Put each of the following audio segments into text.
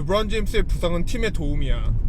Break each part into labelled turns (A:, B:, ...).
A: 르브론 제임스의 부상은 팀의 도움이야.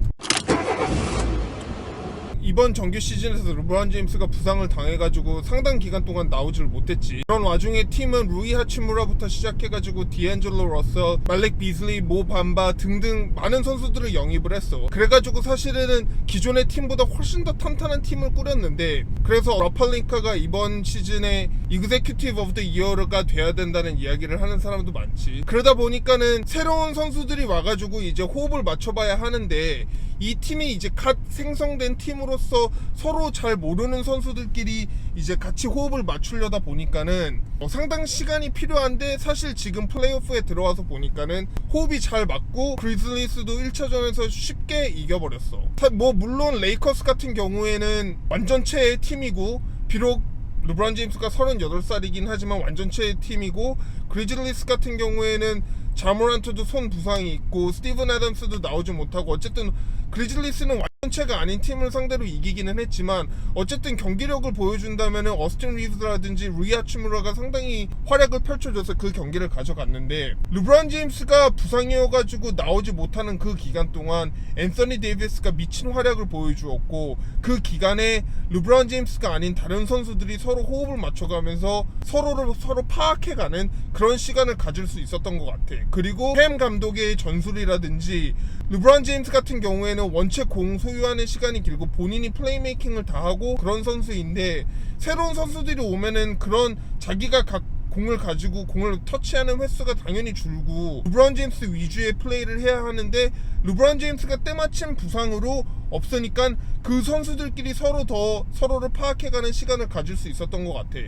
A: 이번 정규 시즌에서 르브론 제임스가 부상을 당해가지고 상당 기간 동안 나오질 못했지. 그런 와중에 팀은 루이 하치무라부터 시작해가지고 디앤젤로 러서, 말렉 비슬리, 모 밤바 등등 많은 선수들을 영입을 했어. 그래가지고 사실은 기존의 팀보다 훨씬 더 탄탄한 팀을 꾸렸는데 그래서 러팔링카가 이번 시즌에 이그제큐티브 오브 더 이어가 돼야 된다는 이야기를 하는 사람도 많지. 그러다 보니까는 새로운 선수들이 와가지고 이제 호흡을 맞춰봐야 하는데 이 팀이 이제 갓 생성된 팀으로 서 서로 잘 모르는 선수들끼리 이제 같이 호흡을 맞추려다 보니까는 어, 상당 시간이 필요한데 사실 지금 플레이오프에 들어와서 보니까는 호흡이 잘 맞고 그리즐리스도 1차전에서 쉽게 이겨버렸어. 사- 뭐 물론 레이커스 같은 경우에는 완전체의 팀이고 비록 르브론 제임스가 38살이긴 하지만 완전체의 팀이고 그리즐리스 같은 경우에는 자모란트도 손 부상이 있고 스티븐 애덤스도 나오지 못하고 어쨌든 그리즐리스는 완전 체가 아닌 팀을 상대로 이기기는 했지만 어쨌든 경기력을 보여준다면 어스틴 리브스라든지 루이아 치무라가 상당히 활약을 펼쳐줘서 그 경기를 가져갔는데 르브론 제임스가 부상이어가지고 나오지 못하는 그 기간 동안 앤서니 데이비스가 미친 활약을 보여주었고 그 기간에 르브론 제임스가 아닌 다른 선수들이 서로 호흡을 맞춰가면서 서로를 서로 파악해가는 그런 시간을 가질 수 있었던 것 같아. 그리고 햄 감독의 전술이라든지 르브론 제임스 같은 경우에는 원체 공소 유하는 시간이 길고 본인이 플레이메이킹을 다 하고 그런 선수인데 새로운 선수들이 오면은 그런 자기가 각 공을 가지고 공을 터치하는 횟수가 당연히 줄고 르브론 제임스 위주의 플레이를 해야 하는데 르브론 제임스가 때마침 부상으로 없으니까 그 선수들끼리 서로 더 서로를 파악해가는 시간을 가질 수 있었던 것 같아.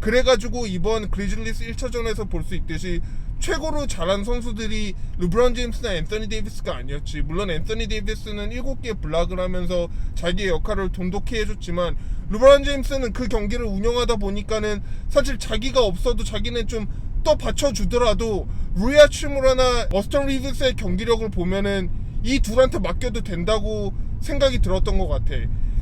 A: 그래가지고 이번 그리즐리스 1차전에서 볼 수 있듯이 최고로 잘한 선수들이 르브론 제임스나 앤서니 데이비스가 아니었지. 물론 앤서니 데이비스는 7개 블락을 하면서 자기의 역할을 돈독히 해줬지만 르브론 제임스는 그 경기를 운영하다 보니까는 사실 자기가 없어도 자기는 좀 또 받쳐주더라도 루이아 치무라나 어스턴 리브스의 경기력을 보면은 이 둘한테 맡겨도 된다고 생각이 들었던 것 같아.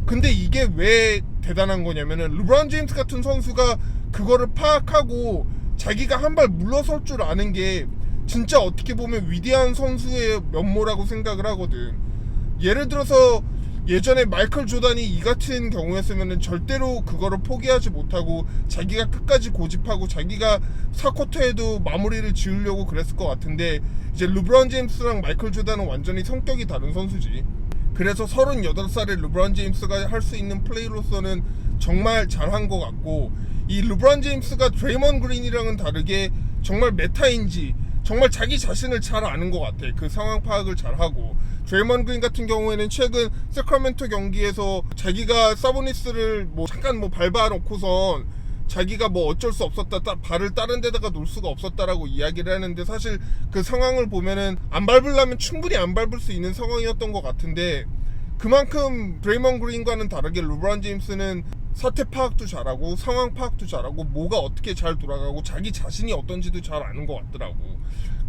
A: 근데 이게 왜 대단한 거냐면은 르브론 제임스 같은 선수가 그거를 파악하고 자기가 한 발 물러설 줄 아는 게 진짜 어떻게 보면 위대한 선수의 면모라고 생각을 하거든. 예를 들어서 예전에 마이클 조단이 이 같은 경우였으면 절대로 그거를 포기하지 못하고 자기가 끝까지 고집하고 자기가 사쿼터에도 마무리를 지으려고 그랬을 것 같은데 이제 르브론 제임스랑 마이클 조단은 완전히 성격이 다른 선수지. 그래서 38살의 르브론 제임스가 할 수 있는 플레이로서는 정말 잘한 것 같고 이 르브론 제임스가 드레이먼 그린이랑은 다르게 정말 메타인지 정말 자기 자신을 잘 아는 것 같아. 그 상황 파악을 잘 하고 드레이먼 그린 같은 경우에는 최근 세크라멘토 경기에서 자기가 사보니스를 뭐 잠깐 뭐 밟아 놓고선 자기가 뭐 어쩔 수 없었다 따- 발을 다른 데다가 놓을 수가 없었다라고 이야기를 하는데 사실 그 상황을 보면은 안 밟으려면 충분히 안 밟을 수 있는 상황이었던 것 같은데 그만큼 드레이먼 그린과는 다르게 르브론 제임스는 사태 파악도 잘하고 상황 파악도 잘하고 뭐가 어떻게 잘 돌아가고 자기 자신이 어떤지도 잘 아는 것 같더라고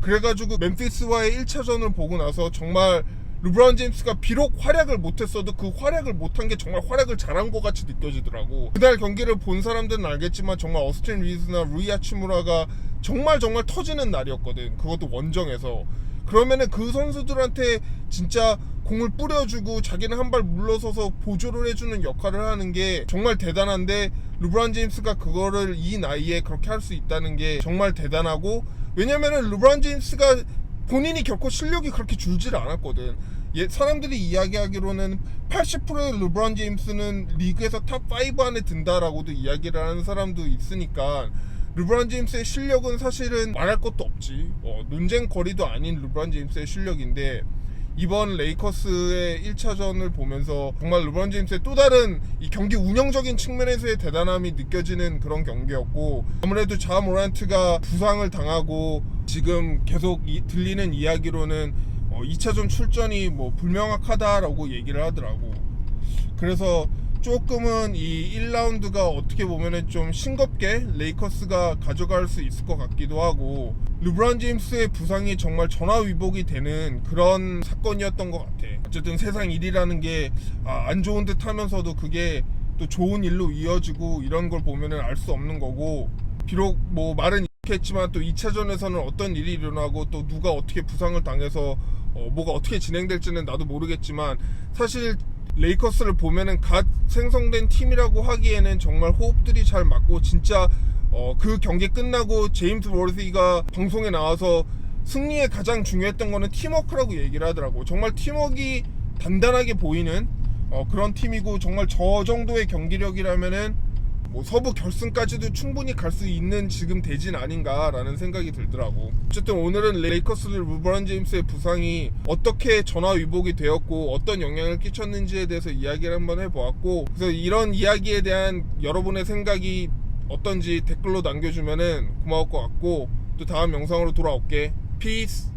A: 그래가지고 멤피스와의 1차전을 보고 나서 정말 르브론 제임스가 비록 활약을 못했어도 그 활약을 못한 게 정말 활약을 잘한 것 같이 느껴지더라고. 그날 경기를 본 사람들은 알겠지만 정말 어스틴 리즈나 루이 아치무라가 정말 정말 터지는 날이었거든. 그것도 원정에서. 그러면은 그 선수들한테 진짜 공을 뿌려주고 자기는 한 발 물러서서 보조를 해주는 역할을 하는 게 정말 대단한데 르브론 제임스가 그거를 이 나이에 그렇게 할 수 있다는 게 정말 대단하고 왜냐면은 르브론 제임스가 본인이 결코 실력이 그렇게 줄질 않았거든. 예, 사람들이 이야기하기로는 80%의 르브론 제임스는 리그에서 탑 5 안에 든다라고도 이야기를 하는 사람도 있으니까 르브론 제임스의 실력은 사실은 말할 것도 없지. 어, 논쟁 거리도 아닌 르브론 제임스의 실력인데 이번 레이커스의 1차전을 보면서 정말 르브론 제임스의 또 다른 이 경기 운영적인 측면에서의 대단함이 느껴지는 그런 경기였고 아무래도 자 모란트가 부상을 당하고 지금 계속 이- 들리는 이야기로는 어, 2차전 출전이 뭐 불명확하다라고 얘기를 하더라고. 그래서 조금은 이 1라운드가 어떻게 보면은 좀 싱겁게 레이커스가 가져갈 수 있을 것 같기도 하고 르브론 제임스의 부상이 정말 전화위복이 되는 그런 사건이었던 것 같아. 어쨌든 세상 일이라는 게 안 좋은 듯 하면서도 그게 또 좋은 일로 이어지고 이런 걸 보면은 알 수 없는 거고 비록 뭐 말은 이렇게 했지만 또 2차전에서는 어떤 일이 일어나고 또 누가 어떻게 부상을 당해서 어, 뭐가 어떻게 진행될지는 나도 모르겠지만 사실 레이커스를 보면은 갓 생성된 팀이라고 하기에는 정말 호흡들이 잘 맞고 진짜 어, 그 경기 끝나고 제임스 워드가 방송에 나와서 승리에 가장 중요했던 거는 팀워크라고 얘기를 하더라고. 정말 팀워크가 단단하게 보이는 어, 그런 팀이고 정말 저 정도의 경기력이라면은 뭐 서부 결승까지도 충분히 갈 수 있는 지금 대진 아닌가라는 생각이 들더라고. 어쨌든 오늘은 레이커스 루브론 제임스의 부상이 어떻게 전화위복이 되었고 어떤 영향을 끼쳤는지에 대해서 이야기를 한번 해보았고 그래서 이런 이야기에 대한 여러분의 생각이 어떤지 댓글로 남겨주면은 고마울 것 같고 또 다음 영상으로 돌아올게. 피스.